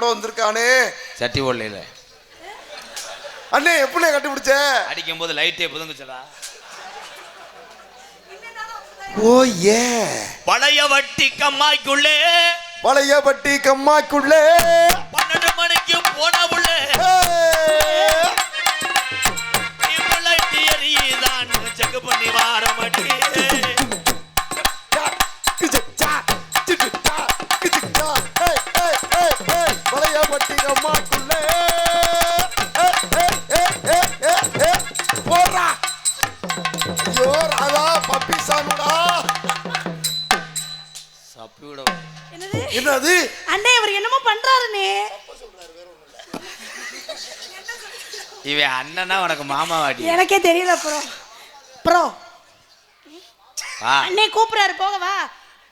சட்டியோட வந்திருக்கானே. சட்டி ஓடல அண்ணே எப்படி கண்டுபிடிச்ச? அடிக்கும் போது லைட்டே புதுங்குச்சடா ஓ ஏ. பழைய வட்டி கம்மாய்க்குள்ளே. பழைய பட்டி கம்மாக்குள்ளே என்னது அண்ணே இவர் என்னமோ பண்றாருனே இவன் அண்ணனா உனக்கு மாமா வாடி எனக்கே தெரியல ப்ரோ. ப்ரோ. வா. அண்ணே கூப்பிடுறாரு போக வா.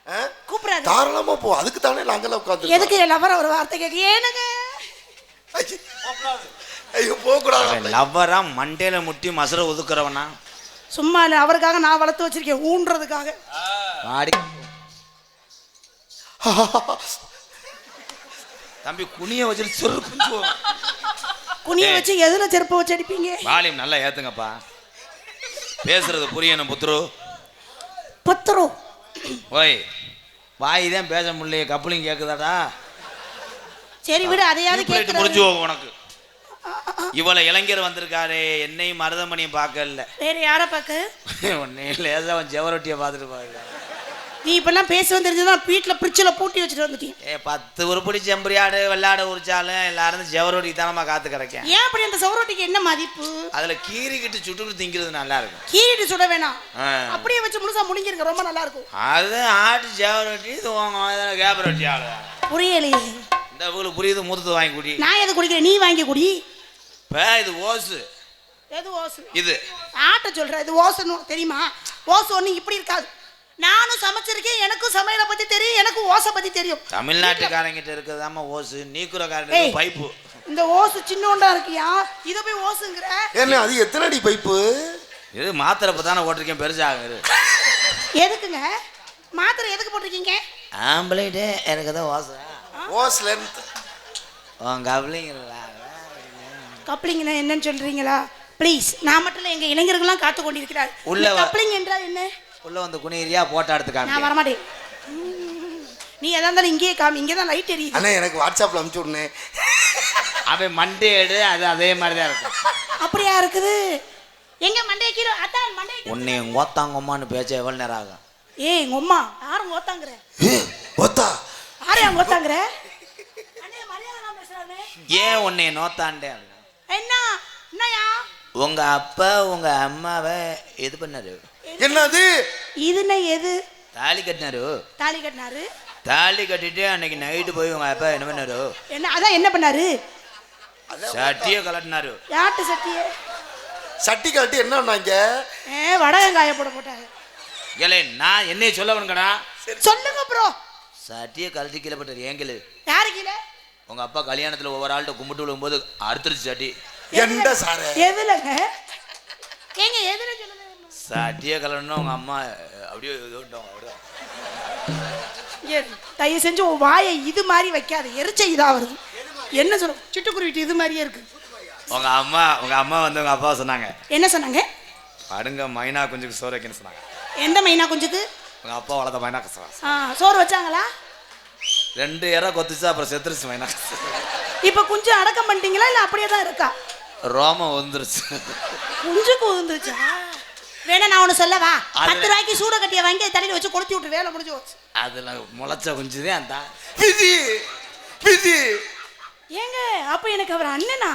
ஆ? கூப்பிடுறாரு. தாராளமா போ. அதுக்கு தானே நாங்கெல்லாம் உட்காந்து எதுக்கு லவர ஒரு வார்த்தை கேட்க ஏனுங்க? ஐயோ போக கூடாது லவ்வரா மண்டையில முட்டி மசுர ஒதுக்குறவனா? சும்மா இல்லை அவருக்காக நான் வளர்த்து வச்சிருக்கேன் ஊன்றதுக்காக. வாடி. தம்பி குனிய வச்சுட்டு சொரு குஞ்சு குனிய. வச்சு எதுல செருப்பை வச்சு அடிப்பீங்க? வால்யூம் நல்லா ஏத்துங்கப்பா. பேசுறது புரியணும் புத்துரு. பத்திரம் ஓய் வாய் தான் பேச முடியல கப்பலிங் கேக்குதாடா? சரி விடு அதையாவது டியூப்லைட் முடிஞ்சு போகும் உனக்கு. இவ்வளவு இளைஞர் வந்திருக்காரு என்னையும் மருதமணியும் பார்க்கல. வேற யார பார்க்க? உன்னை லேசா அவன் ஜெவரொட்டியை பார்த்துட்டு பாருங்க நீ இப்பெல்லாம் பேசுவேன் தெரிஞ்சுதான் வீட்டுல பிரிட்ஜில் பூட்டி வச்சுட்டு வந்துட்டீங்க ஏ பத்து உருப்படி செம்பரியாடு வெள்ளாடு உரிச்சாலும் எல்லாரும் ஜெவரொட்டி தானமா காத்து கிடக்கேன். ஏன் அப்படி அந்த சவரொட்டிக்கு என்ன மதிப்பு? அதுல கீறிக்கிட்டு சுட்டுக்கிட்டு திங்கிறது நல்லா இருக்கும் கீறிட்டு சுட வேணாம். அப்படியே வச்சு முழுசா முழுங்கிருங்க ரொம்ப நல்லா இருக்கும் அது ஆட்டு ஜெவரொட்டி இது கேப் ரொட்டி ஆளு. புரியலையே. இந்த ஊருக்கு புரியுது மூத்தது வாங்கி குடி. நான் எது குடிக்கிறேன்? நீ வாங்கி குடி. இது ஓசு. எது ஓசு? இது. ஆட்ட சொல்ற இது ஓசன்னு தெரியுமா? ஓசு ஒண்ணு இப்படி இருக்காது. நானும் சமைச்சிருக்கேன் எனக்கும் சமையலை பத்தி தெரியும் எனக்கும் ஓசை பத்தி தெரியும். தமிழ்நாட்டுக்காரங்கிட்ட இருக்கிறதாம ஓசு. ஏய். நீக்குறக்காரங்க பைப்பு. இந்த ஓசு சின்னோண்டா இருக்கியா? இதை போய் ஓசுங்கிற. என்ன அது எத்தனை அடி பைப்பு? இது மாத்திரை இப்போ தானே ஓட்டிருக்கேன் பெருசாகுது எதுக்குங்க? மாத்திரை எதுக்கு போட்டிருக்கீங்க? ஆம்பளைட்டு எனக்கு தான் ஓசை. ஓஸ் லென்த் உன் கப்ளிங்னா என்னன்னு சொல்றீங்களா? ப்ளீஸ் நான் மட்டும் இல்லை எங்க இளைஞர்கள்லாம் காத்து கொண்டிருக்கிறார் உள்ள வா. கப்ளிங் என்றால் என்ன? உள்ள வந்து குனிரியா போட்டோ எடுத்து நான் காமி வரமாட்டேன். உம். நீ எதா இருந்தாலும் இங்கேயே காமி இங்கே தான் லைட் எரியுது. அண்ணே எனக்கு வாட்ஸ்அப்ல அனுப்பிச்சு விடுனே அவன் மண்டே எடு அது அதே மாதிரி தான் இருக்கும். அப்படியா இருக்குது? எங்க மண்டைய கீழே அதான் மண்டைய கீழே. உன்னை ஓத்தாங்கம்மான்னு பேச்ச எவ்வளோ நேரம் ஆகும்? ஏய் எங்க அம்மா யாரும் ஓத்தாங்கிற? ஏ, ஒத்தா யாரையா ஓத்தாங்கிற? ஏன் உன்னை நோத்தாண்டே என்ன? என்னயா உங்க அப்பா உங்க அம்மாவை இது பண்ணாரு. என்னது? இதுன்னா எது? தாலி கட்டினாரு. தாலி கட்டினாரு? தாலி கட்டிட்டு அன்னைக்கு நைட்டு போய் உங்க அப்பா என்ன பண்ணாரு? என்ன அதான் என்ன பண்ணாரு? சட்டியை கலட்டினாரு. யாட்டு சட்டியே? சட்டி கழட்டி என்ன பண்ணாங்க? ஏ வடகங்காய போட போட்டாங்க ஏலே நான் என்னைய சொல்ல வேணுங்கடா சொல்லுங்க ப்ரோ சட்டியை கழட்டி கீழே போட்டாரு ஏங்கலு யாரு கீழே? உங்க அப்பா கல்யாணத்துல ஒவ்வொரு ஆள்கிட்ட கும்பிட்டு விழும்போது அறுத்துருச்சு சட்டி. எந்த சார? எதுலங்க? ஏங்க எதுல சொல்லுங்க? சட்டியை கலட்டணும் உங்க அம்மா அப்படியே இது பண்ணிட்டாங்க, அப்படியே. இங்க தயவு செஞ்சு உன் வாயை இது மாதிரி வைக்காத எரிச்ச இதா வருது. என்ன சொல்ல சிட்டுக்குருவிட்டு இது மாதிரியே இருக்கு. உங்க அம்மா உங்க அம்மா வந்து உங்க அப்பா சொன்னாங்க. என்ன சொன்னாங்க? படுங்க மைனா குஞ்சுக்கு சோறு வைக்கணும்னு சொன்னாங்க. எந்த மைனா குஞ்சுக்கு? உங்க அப்பா வளர்த்த மைனா ஆ சோறு வச்சாங்களா? ரெண்டு இறை கொத்துச்சு அப்புறம் செத்துருச்சு மைனா இப்ப குஞ்சு அடக்கம் பண்ணிட்டீங்களா இல்ல அப்படியே தான் இருக்கா? ரோமம் வந்துருச்சு குஞ்சுக்கு உந்துருச்சா? வேணா நான் ஒண்ணு சொல்லவா? பத்து ரூபாய்க்கு சூட கட்டிய வாங்கி தலையில வச்சு கொளுத்தி விட்டு வேலை முடிஞ்சு போச்சு. அதுல முளைச்ச குஞ்சுதான் அந்த விதி! விதி! ஏங்க அப்ப எனக்கு அவர் அண்ணனா?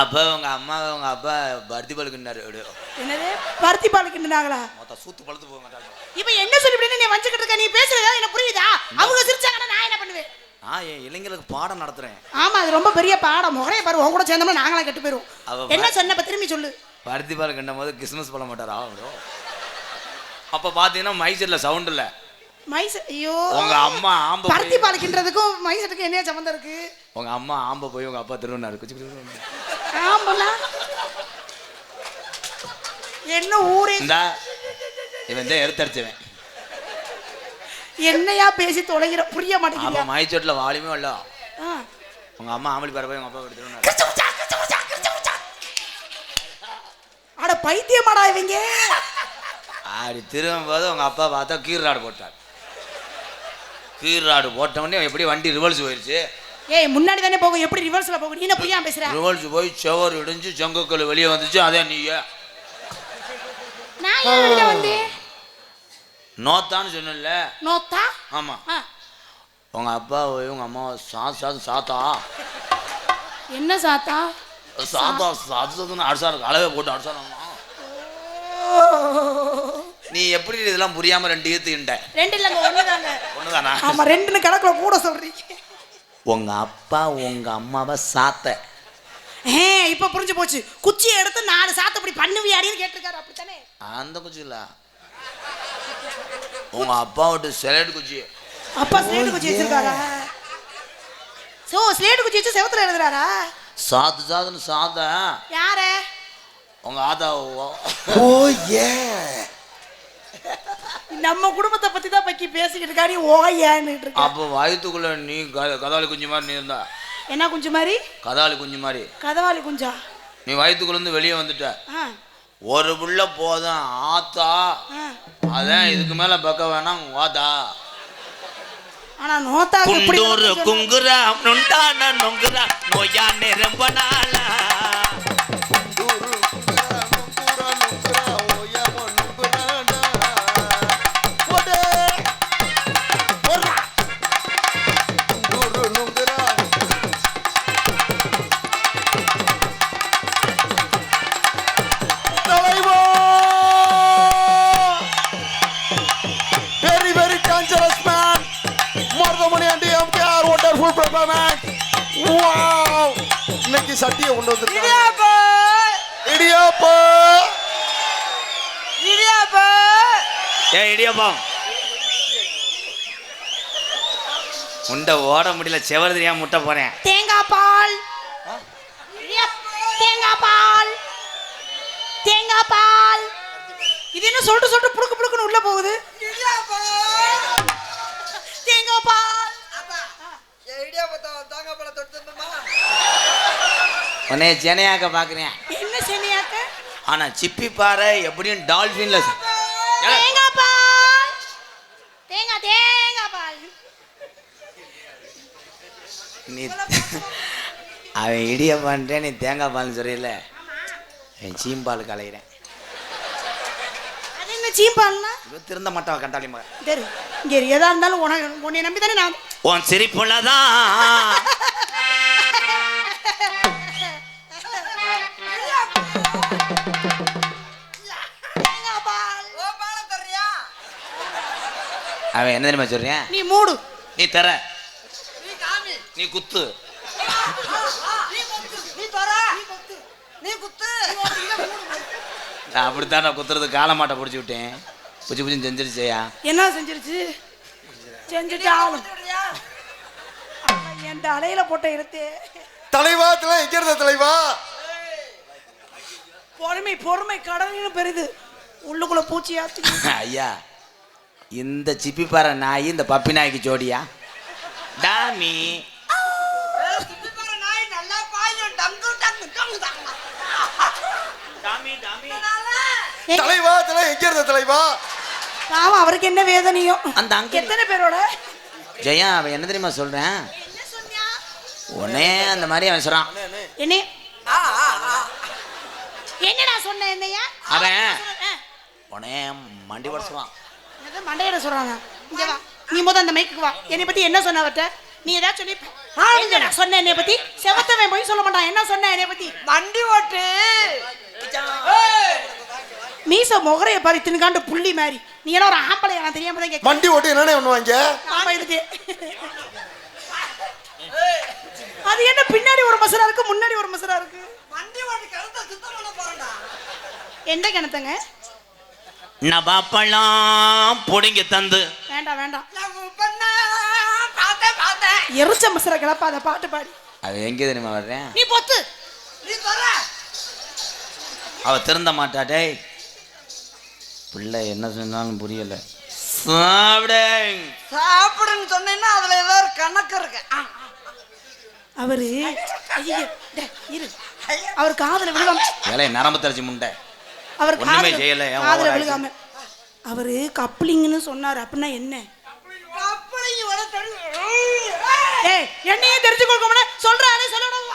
அப்ப உங்க அம்மா உங்க அப்பா பருத்தி பழுக்குனாரு அப்படியே என்னது? பருத்தி பால் கிண்டுனாங்களா மொத்தம் சூத்து பழுத்து போக மாட்டாங்க. இப்ப என்ன சொல்லிவிட்டு நீ வஞ்சுக்கிட்டு இருக்க? நீ பேசுறது என்ன புரியுதா? அவங்க சிரிச்சாங்கன்னா நான் என்ன பண்ணுவேன்? நான் என் இளைஞர்களுக்கு பாடம் நடத்துறேன். ஆமா அது ரொம்ப பெரிய பாடம். முறைய பாரு உன் கூட சேர்ந்தோம்னா நாங்களாம் கெட்டு போயிருவோம். அவ என்ன சொன்ன இப்ப திரும்பி சொல்லு. பருத்தி பால் கிண்டும் போது கிறிஸ்மஸ் பண்ண மாட்டாரா அவரு அப்ப பாத்தீங்கன்னா மைசூர்ல சவுண்ட் இல்ல. மைஸ் ஐயோ. உங்க அம்மா ஆம்ப பருத்தி பால் கிண்டுறதுக்கும் மைசூருக்கு என்ன சம்மந்தம் இருக்கு? உங்க அம்மா ஆம்ப போய் உங்க அப்பா திருவண்ணாரு ஆமாண்ணா என்ன ஊரே? இந்தா இவன் தான் எடுத்தடிச்சவன். என்னையா பேசி தொலைகிற? புரிய மாட்டேங்குது. மைசூர்ல வாலியுமே இல்ல. உங்க அம்மா ஆம்பளி பாரு போய் உங்க அப்பா எடுத்துருவாங்க அட பைத்தியமாடா இவங்க. அப்படி திரும்பும்போது உங்க அப்பா பார்த்தா கீர் ராடு போட்டார். கீர் ராடு போட்ட உடனே எப்படி வண்டி ரிவர்ஸ் போயிடுச்சு ஏய் முன்னாடி தானே போகும். எப்படி ரிவர்ஸ்ல போகும்? நீ என்ன புரியாம பேசுற? ரிவர்ஸ் போய் செவர் இடிஞ்சு செங்கக்கல் வெளியே வந்துச்சு. அதே நீயே நான் ஏன் வெளியில வந்தேன்? நோத்தான்னு சொன்னல நோத்தா? ஆமா. உங்க அப்பா உங்க அம்மா சா சாத்து சாத்தா. என்ன சாத்தா? சாத்தா சாத்து சாத்துன்னு அடிசாரு அளவே போட்டு அடிசாராமா நீ எப்படி இதெல்லாம் புரியாம ரெண்டு ஈத்துக்கிட்ட ரெண்டு இல்லங்க ஒண்ணுதாங்க. ஒண்ணுதானா? ஆமா ரெண்டுன்னு கணக்குல கூட சொல்றீங்க. உங்க அப்பா உங்க அம்மாவை சாத்த. ஏ இப்ப புரிஞ்சு போச்சு. குச்சியை எடுத்து நாலு சாத்து அப்படி பண்ணுவியாடின்னு கேட்டிருக்காரு அப்படித்தானே? அந்த குச்சி இல்ல. உங்க அப்பா விட்டு செலட் குச்சி. அப்பா ஸ்லேட்டு குச்சி வச்சிருக்காரா? சோ ஸ்லேட்டு குச்சி வச்சு செவத்துல எழுதுறாரா? சாத்து சாத்துன்னு சாத்த யாரு? உங்க ஆத்தா ஓ ஏ. நம்ம குடும்பத்தை பத்தி தான் பக்கி பேசிக்கிட்டு இருக்கா? நீ ஓயான்னு இருக்க. அப்போ வயிற்றுக்குள்ள நீ க- கதாளி குஞ்சு மாதிரி நீ இருந்தா. என்ன குஞ்சு மாதிரி? கதாளி குஞ்சு மாதிரி. கதவாளி குஞ்சா? நீ வயிற்றுக்குள்ள இருந்து வெளியே வந்துட்ட. ஒரு புள்ள போதும் ஆத்தா. அதான் இதுக்கு மேல பக்க வேணாம் வாத்தா. ஆனா நோத்தாக்கு குண்டூரு குங்குரா நுண்டான நொங்குரா நோயா ரொம்ப நாளா சட்டியை கொண்டு வந்துருக்காங்க இடியாப்பா! ஏ இடியாப்பம் முண்டை ஓட முடியல செவர் தெரியாம முட்டை போறேன். தேங்காய் பால். தேங்காய் பால். தேங்காய் பால். இது என்ன சொல்லிட்டு சொல்லிட்டு புடுக்கு புடுக்குன்னு உள்ள போகுது? தேங்காய் பால். உன்னைய சென்னையாக்க பாக்குறேன். என்ன சென்னையாக்க ஆனா சிப்பி பாறை எப்படியும் டால்பின்ல தேங்காய் பால். தேங்காய் தேங்காய் பால். நீ அவன் இடியப்பான்ட்டே நீ தேங்காய் பால்னு சொல்றீல என் சீம்பால் கலையிறேன் சீம்பால்னா? திருந்த மாட்டான் கண்டாளி மகன். இங்க எதா இருந்தாலும் உனக்கு உன்னை நம்பி தானே நான் உன் சிரிப்புள்ளதான் அவன் என்ன தெரியுமா சொல்றேன் நீ மூடு. நீ தர. நீ குத்து. நான் அப்படித்தான் நான் குத்துறது. கால மாட்டை பிடிச்சி விட்டேன். புச்சி புச்சி செஞ்சிருச்சேயா? என்ன செஞ்சிருச்சு? செஞ்சுட்டு ஆகணும் என் தலையில போட்ட எடுத்து தலைவா இதெல்லாம் எங்க இருந்த தலைவா. பொறுமை பொறுமை கடலின்னு பெரிது. உள்ளுக்குள்ள பூச்சி ஆத்தி ஐயா இந்த சிப்பி பாறை நாய் இந்த பப்பி நாய்க்கு ஜோடியா? டாமி தலைவா இதெல்லாம் எங்க இருந்த தலைவா? பாவம் அவருக்கு என்ன வேதனையோ. அந்த அங்கிள். எத்தனை பேரோட? ஜெயா அவன் என்ன தெரியுமா சொல்றேன்? உடனே அந்த மாதிரி அவன் சொல்றான். என்ன என்னடா சொன்ன என்னையா? அவன் ஆ, உடனே மண்டி என்னது மண்டையில சொல்றாங்க? இங்க வா. நீ முத அந்த மைக்குக்கு வா. என்னை பத்தி என்ன சொன்ன அவர்ட்ட நீ ஏதாவது சொல்லி என்னடா சொன்ன என்னை பத்தி? செவத்தவன் போய் சொல்ல மாட்டான். என்ன சொன்ன என்னை பத்தி? வண்டி ஓட்டு. மீச முகரைய பாரு தின்காண்டு புள்ளி மாதிரி. நீ என்ன ஒரு ஆம்பளை நான் தெரியாம தான் கேட்க வண்டி ஓட்டி என்னென்ன பண்ணுவாங்க ஆமா இருக்கு அது என்ன பின்னாடி ஒரு மசரா இருக்கு முன்னாடி ஒரு மசரா இருக்கு? எந்த கிணத்துங்க? நபாப்பழம் புடிங்க தந்து. வேண்டாம் வேண்டாம். நான் எரிச்ச மசரா கிளப்பாத பாட்டு பாடி. அவன் எங்கே தெரியுமா வர்றேன் நீ பொத்து. அவ திருந்த மாட்டா டேய். பிள்ளை என்ன சொன்னாலும் புரியல. சாப்பிடு சாப்பிடுன்னு சொன்னீங்கன்னா அதுல ஏதோ ஒரு கணக்கு இருக்கு. அவரு ஐயையோ, டேய், இரு. அவர் காதுல விழுகாம ஏலே நரம்பு தரிச்சு முண்டை. அவர் ஒண்ணுமே செய்யல, காதுல விழுகாம. அவரு கப்ளிங்னு சொன்னாரு அப்படின்னா என்ன? என்னையே தெரிஞ்சு கொடுக்க முடியல சொல்றாரு சொல்லணும்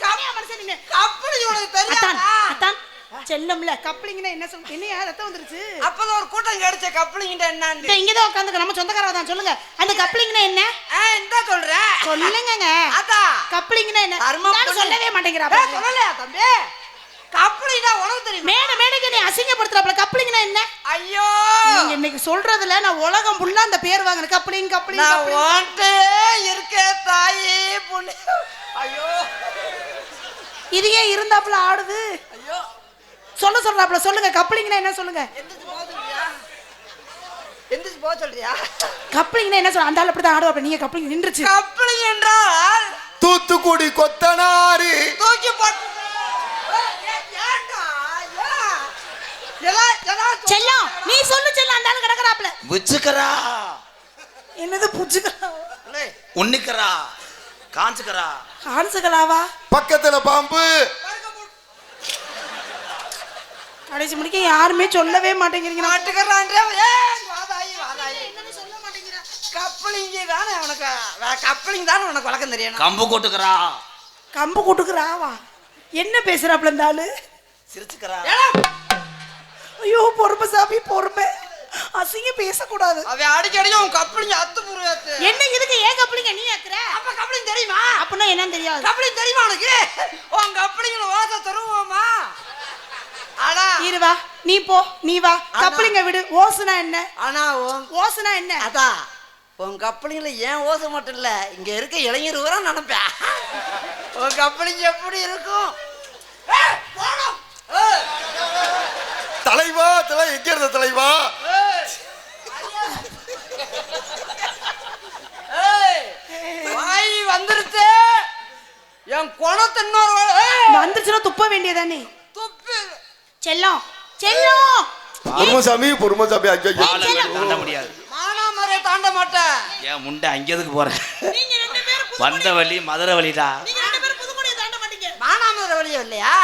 அத்தான் தெரியாதா? அத்தான். செல்லம்ல கப்ளிங்னா என்ன சொல் என்னையா ரத்தம் வந்துருச்சு? அப்பதான் ஒரு கூட்டம் கிடைச்ச கப்பலிங்கிட்ட இந்த என்னன்னு. இங்கதான் உட்காந்துக்க நம்ம சொந்தக்காரங்க தான் சொல்லுங்க. அந்த கப்ளிங்னா என்ன? இந்த சொல்றேன் சொல்லுங்கங்க. அதான் கப்ளிங்னா என்ன? பண்ணு. சொல்லவே மாட்டேங்கிறா சொல்லலையா தம்பி? கப்பலினா உனக்கு தெரியுமா? மேடை மேடைக்கு நீ அசிங்கப்படுத்துறாப்ல கப்ளிங்னா என்ன? ஐயோ. நீங்க இன்னைக்கு சொல்றதுல நான் உலகம் ஃபுல்லா அந்த பேர் வாங்குறேன் கப்ளிங் கப்ளிங் நான் ஓன்ட்டே இருக்கே தாயே பொண்ணு ஐயோ. இது ஏன் இருந்தாப்புல ஆடுது. ஐயோ. சொல்ல சொல்றாப்ல சொல்லுங்க. கப்ளிங்னா என்ன சொல்லுங்க? எந்திரிச்சு போக சொல்றியா? கப்ளிங்னா என்ன சொல்ல அந்த ஆள் அப்படிதான் ஆடுவாப்ல. நீங்க கப்ளிங் நின்றுச்சு. கப்பலிங் என்றால்? தூத்துக்குடி கொத்தனாரி தூக்கி போட்டு செல்லம் நீ சொல்லு செல்லம் அந்த ஆள் கிடக்குறாப்ல. விச்சுக்கரா என்னது புச்சுக்கா ஏய், உன்னிக்கரா காஞ்சுக்கரா ஆன்சுகளாவா பக்கத்துல பாம்பு. கடைசி முடிக்க யாருமே சொல்லவே மாட்டேங்கிறீங்க. கப்பலிங்க தானே உனக்கு வே- கப்பலிங் தானே உனக்கு வழக்கம் தெரியணும் கம்பு கொட்டுக்கரா கம்பு கூட்டுக்குறாவா என்ன பேசுறாப்ல இந்த ஆளு? ஐயோ பொறுமை சாமி பொறுமை. அசிங்க பேசக்கூடாது. அவன் அடிக்கடி உன் கப்பலிங்க அத்து புரியாத்து என்ன இதுக்கு ஏன் கப்ளிங்க நீ ஏக்குற அப்ப கப்பலிங் தெரியுமா? அப்படின்னா என்னன்னு தெரியாது. கப்பலிங் தெரியுமா உனக்கு? உன் கப்பலிங்கள ஓசை தருவோமா? ஆனா இருவா நீ போ நீ வா. கப்ளிங்க விடு ஓசுனா என்ன? ஆனா உன் ஓசுனா என்ன? அதான் உன் கப்பலிங்கள ஏன் ஓசை மட்டும் இல்ல இங்க இருக்க இளைஞர் பூரா நினைப்பேன். உன் கப்பலிங்க எப்படி இருக்கும்? தலைவா தலை எங்க இருந்த தலைவா? வாய் வந்துருச்சு. என் குணத்தை இன்னொரு வா- வந்துருச்சுன்னா துப்ப வேண்டியதானே? செல்லம். செல்லம். பொறுமசாமி பொறுமசாமி ஐயோ தாண்ட முடியாது. மானாமரை தாண்ட மாட்டேன். ஏன் முண்டை அங்கே எதுக்கு போற? நீங்க ரெண்டு பேரும் வந்த வழி மதுரை வழிடா. மானாமரை வழியோ இல்லையா?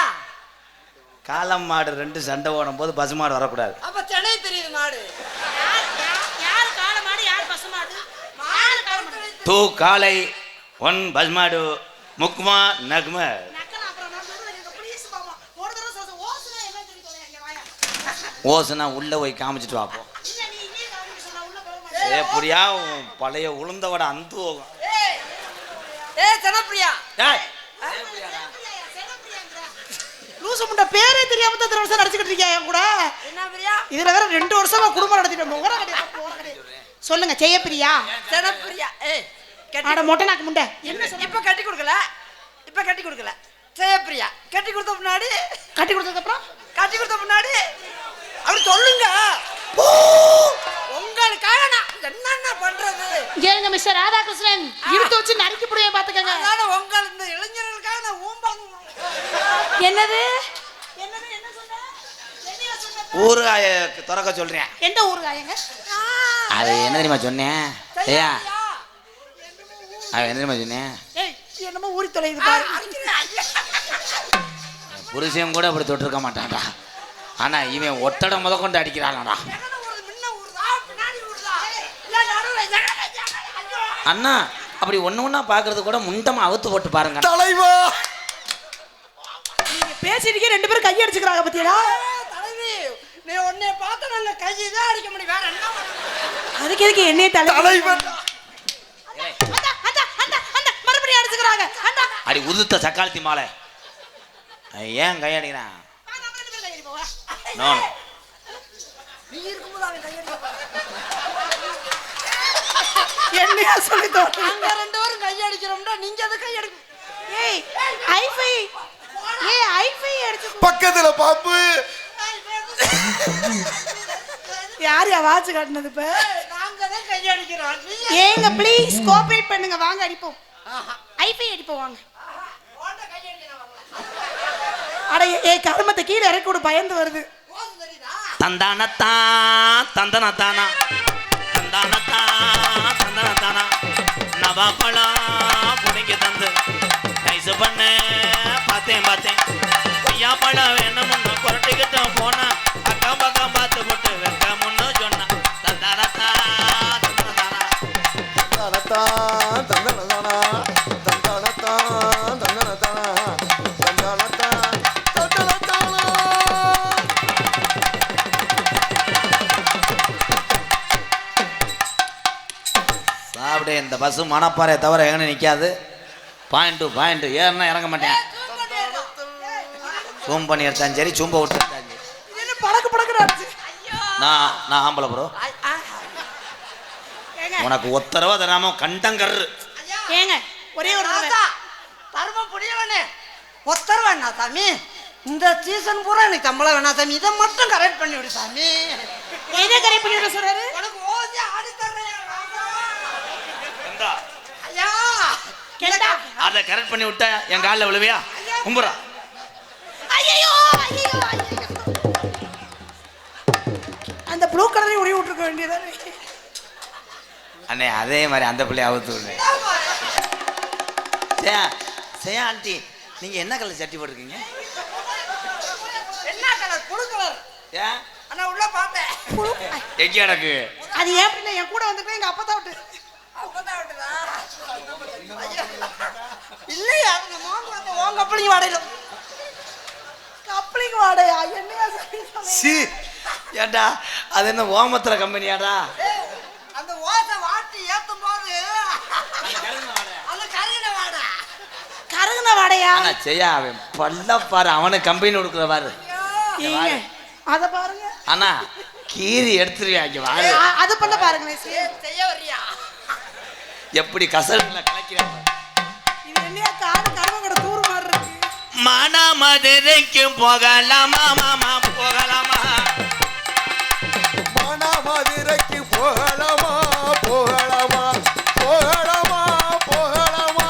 காலம் மாடு ரெண்டு சண்டை ஓடும் போது பசு மாடு வரக்கூடாது. அப்ப சென்னை தெரியுது மாடு. டூ காலை ஒன் பசு மாடு முக்குமா நகும நக்கலா அப்புறம் நான் சொல்றேன் ப்ளீஸ் மாமா ஒரு தடவை சொல்ல ஓசுனா என்ன சொல்லி தொலைங்க இங்க வாயா ஓசனா உள்ள போய் காமிச்சிட்டு வாப்போம் இல்ல நீ இங்கே காமிக்க சொன்னா உள்ள போக மாட்டேன் ஏ புரியா பழைய உளுந்த வடை அந்த போகும் ஏ ஜனப்பிரியா ஏய், லூசு முண்டை பேரே தெரியாம தான் வருஷம் நடிச்சுக்கிட்டு இருக்கியா என் கூட? என்ன பிரியா? இதுல வேற ரெண்டு வருஷமா குடும்பம் நடத்திட்டு சொல்லுங்க செய்யப்பிரியா ஜனப்பிரியா ஏய் கட்டி ஆட மொட்டை நாக்கு முண்டை. என்ன இப்ப கட்டி கொடுக்கல. இப்ப கட்டி கொடுக்கல. ஜெயப்பிரியா கட்டி கொடுத்த முன்னாடி கட்டி கொடுத்ததுக்கு அப்புறம் கட்டி கொடுத்த முன்னாடி அப்படி சொல்லுங்க. உங்களுக்காக நான் என்னென்ன பண்றது? ஏங்க மிஸ்டர் ராதாகிருஷ்ணன். இழுத்து வச்சு நறுக்கி புடிய பாத்துக்கங்க அதனால உங்கள் இந்த இளைஞர்களுக்காக நான் ஊம்பாங்க என்னது? என்னது என்ன சொன்ன? என்னையா சொன்ன? ஊறுகாய திறக்க சொல்றேன். எந்த ஊருக்காயங்க அது என்ன தெரியுமா சொன்னேன் ஐயா அது என்ன தெரியுமா சொன்னேன் ஏய் என்னமோ ஊறி தொலையுது பாரு. புருஷன் கூட அப்படி தொட்டிருக்க மாட்டான்டா. ஆனா இவன் ஒத்தடம் முத கொண்டு அடிக்கிறானடா. அண்ணா அப்படி ஒண்ணு ஒண்ணா பாக்குறது கூட முண்டமா அவுத்து போட்டு பாருங்க. தலைவா! பேசிட்டு ரெண்டு பேரும் கை அடிச்சுக்கிறாங்க பத்தியடா தலைவி நீ உன்னை பார்த்த நல்ல கையை தான் அடிக்க முடியும். வேற என்ன அதுக்கு எதுக்கு என்னைய தலை தலைவன்! அந்த அந்த அந்த அந்த மறுபடியும் அடிச்சுக்கிறாங்க. அந்த அடி உதுத்த சக்காலத்தி மாலை. ஏன் கையடிக்கிறான்? நோ நீ இருக்கும்போது அவன் கையடிக்க என்னையா சொல்லி நாங்க ரெண்டு பேரும் கையடிக்கிறோம்டா நீங்க அதை கையடிக்க ஏய் ஐஃபை ஏய் ஐஃபை அடிச்சு பக்கத்துல பாம்பு. யார் யா வாட்ச் காட்டினது இப்ப? நாங்க தான் கையடிக்கிறோம் ஏங்க ப்ளீஸ் கோஆபரேட் பண்ணுங்க. வாங்க அடிப்போம். ஐஃபை அடிப்போம் வாங்க. அட ஏய் கருமத்தை கீழே இறக்கி விடு பயந்து வருது. தந்தானத்தா தந்தனத்தானா? தந்தானத்தா தந்தனத்தானா? பழம் புடுங்கி தந்து நைசு பண்ணு பார்த்தேன் பார்த்தேன் ஐயா பழம் என்ன வேணும்னு புரட்டிக்கிட்டு போனா இந்த பஸ்ஸு மணப்பாறையை தவிர எங்கன்னு நிற்காது பாயிண்ட் டு பாயிண்ட் ஏறினா இறங்க மாட்டேன். சூம் பண்ணி எடுத்தாலும் சரி சூம்ப விட்டு எடுத்தாலும் சரி நான் நான் ஆம்பளை ப்ரோ உனக்கு ஒத்தரவா தராம கண்டங்கரு ஏங்க ஒரே ஒரு தர்ம புரியவனே. ஒத்தர் வேணா சாமி? இந்த சீசன் பூரா எனக்கு சம்பளம் வேணா சாமி. இதை மட்டும் கரெக்ட் பண்ணி விடு சாமி. எதை கரை பண்ணி விட சொல்றாரு உனக்கு ஓசி ஆடி தர்றேன் ராசா. ஐயா கேட்டா அதை கரெக்ட் பண்ணி விட்டா என் காலில் விழுவியா? கும்புறா. அந்த ப்ளூ கலரையும் உடைய விட்டுருக்க வேண்டியதானே? அண்ணே அதே மாதிரி அந்த பிள்ளைய அவுத்து விடுறேன் சேயா சேயா ஆண்டி நீங்க என்ன கலர் சட்டி போட்டிருக்கீங்க? என்ன கலர்? புழு கலர். ஏன் ஆனா உள்ள பார்த்தேன் எக்கி அடக்கு அது ஏன் பிள்ளை என் கூட வந்துருக்கேன் எங்க அப்பா தான் விட்டு. அப்பதான் விட்டுதா? ஐயோ. இல்லையா? மோகம் பார்த்து உன் கப்பலிங்க வாடையில கப்ளிங் வாடையா என்னையா சி ஏண்டா அது என்ன ஓமத்திர கம்பெனியாடா? அந்த ஓசை வாட்டி ஏத்தும் போது அந்த கருகின வாடை. கருகுன வாடையா? செய்யா அவன் பல்ல பாரு அவனுக்கு கம்பெனி கொடுக்குற பாரு. அத பாருங்க. ஆனா கீரி எடுத்துருவாங்க வாரு. அ- அது பண்ண பாருங்களேன் சரி. செய்ய வர்றியா? எப்படி கசல்ல கலக்கிறாங்க இது என்னையா காடு கருவ கடை தூர் மாதிரி இருக்கு? மனமதுரைக்கு போகலாமா மாமா போகலாமா? மணமதுரைக்கு போகலாமா போகலாமா போகலாமா போகலாமா?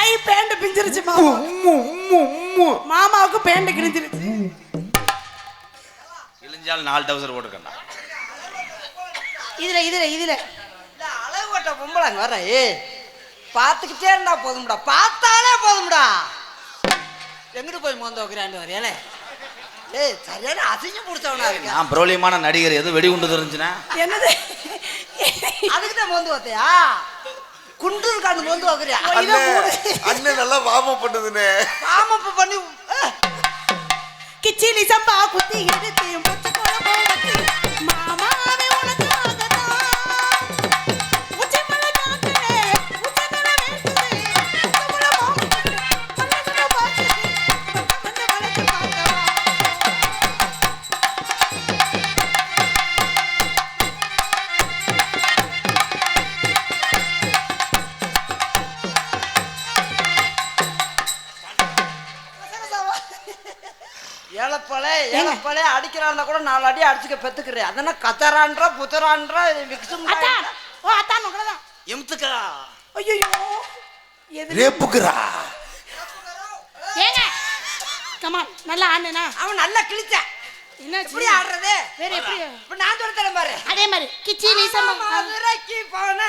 ஐ பேண்ட் பிஞ்சிருச்சு மாமா. உம்மு உம்மு உம்மு மாமாவுக்கு பேண்ட் கிழிஞ்சிருச்சு இழிஞ்சால் நாலு டவுசர் போட்டுக்கணும் இதுல இதுல இதுல. அளவு கொட்ட பொம்பளைங்க வர ஏ பார்த்துக்கிட்டே இருந்தா போதும்டா. பார்த்தாலே போதும்டா. எங்கிட்டு போய் மோந்த வைக்கிறாண்டு வரையாலே ஏய் சரியான அசிங்கம் பிடிச்சவனா இருக்கு? நான் பிரபலியமான நடிகர் எதுவும் வெடிகுண்டு தெரிஞ்சுனா? என்னது? அதுக்கு தான் மோந்து வைத்தியா? குண்டு இருக்காண்டு மோந்து வைக்கிறியா. அண்ணன் நல்லா வாம பண்ணுதுனே ஆமாப்பா பண்ணி அஹ், கிச்சிலி சம்பா குத்தி எடுத்து ஏழப்பழ ஏழப்பழ அடிக்கிறான்னா கூட நாலு அடி அடிச்சுக்க பெத்துக்கிறேன் அதென்ன கத்தரான்றா புத்தரான்றா விக்ஸும் அத்தான் ஓ அத்தான் உங்களதான். எம்துக்கா ஐயோ ரேப்புக்குறா. ஏங்க கமான் நல்லா ஆடுனா அவன் நல்லா கிழிச்சான் என்னாச்சு எப்படி ஆடுறது? வேற எப்படி? இப்ப நான் சொல்ல தரேன் பாரு. அதே மாதிரி கிச்சிலி சம்பா மதுரைக்கு போன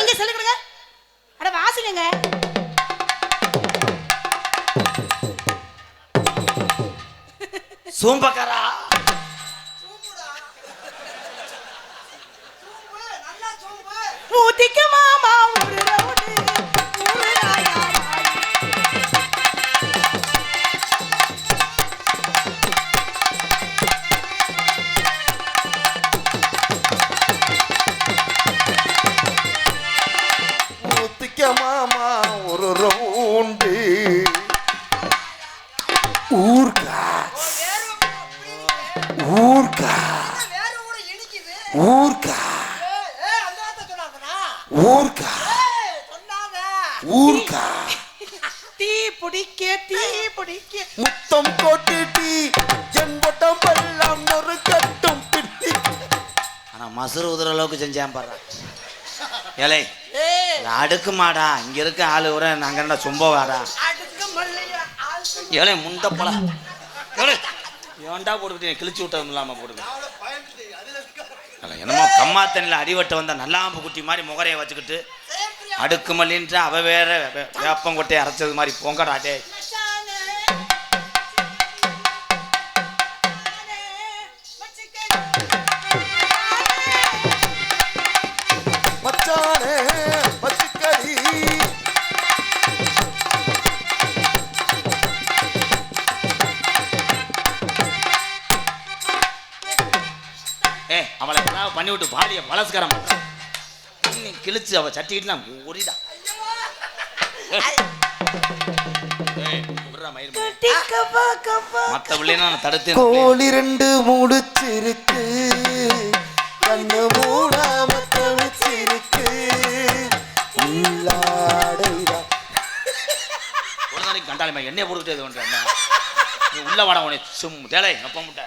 நீங்க சொல்லுங்க அட வாசிங்க சோம்பக்காரா? ஊர்க்கா ஏய், சொல்லாத. ஊர்க்கா தீ பிடிக்க தீ பிடிக்க. முத்தம் கொட்டிட்டி என் உடம்பெல்லாம் ஒரு கட்டும் பிடி ஆனா மசுறு உதுற அளவுக்கு செஞ்சான் பாரு. ஏலே அடுக்குமாடா. இங்க இருக்க ஆளு கூட நாங்க என்ன சும்பவாடா. ஏலே முண்டப்பலா ஏலே ஏன்டா போட்டுக்கிட்டு கிழிச்சு விட்டது இல்லாம போட்டுக்க அல்ல, என்னமோ கம்மா தண்ணியில் அடிவட்ட வந்த நல்லாம்பு குட்டி மாதிரி முகரைய வச்சுக்கிட்டு அடுக்கு மல்லின்ற அவ வேற வேப்பங்கொட்டையை அரைச்சது மாதிரி பொங்கடா நீ கிழிச்சு அவ சட்டிக்கிட்டு நான் ஒரிடா ஏய் விட்றா மயிர் மணி. கட்டி கப்பா கப்பா மத்த பிள்ளைனா நான் தடுத்து கோழி ரெண்டு முடிச்சிருக்கு. கண்ணு மூடாம தவிச்சிருக்கு ஒரு நாளைக்கு கண்டாளிமா எண்ணெய் போட்டுக்கிட்டு இது நீ உள்ள வாடா உனக்கு சும் தேலை அப்ப முட்டை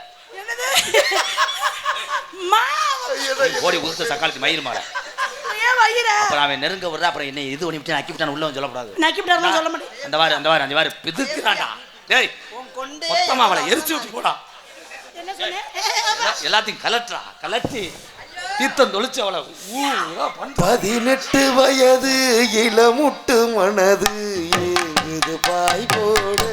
ஓடி உதுத்த சக்காலத்து மயிர் மாலை. அப்புறம் அவன் நெருங்க விடுறா அப்புறம் என்ன இது பண்ணி விட்டு அக்கி விட்டான் உள்ள சொல்லக்கூடாது. நக்கிட்டாருலாம் சொல்ல மாட்டேன். அந்த வாரு அந்த வாரு அந்த வாரு பிதுக்குறான்டா. டேய் உன் கொண்டே மொத்தமா அவளை எரிச்சு விட்டு போடா. எல்லாத்தையும் கலட்டுறா கலட்டி. தீர்த்தம் தொளிச்சு அவளை பதினெட்டு வயது இளமுட்டு மனது பாய் போடு.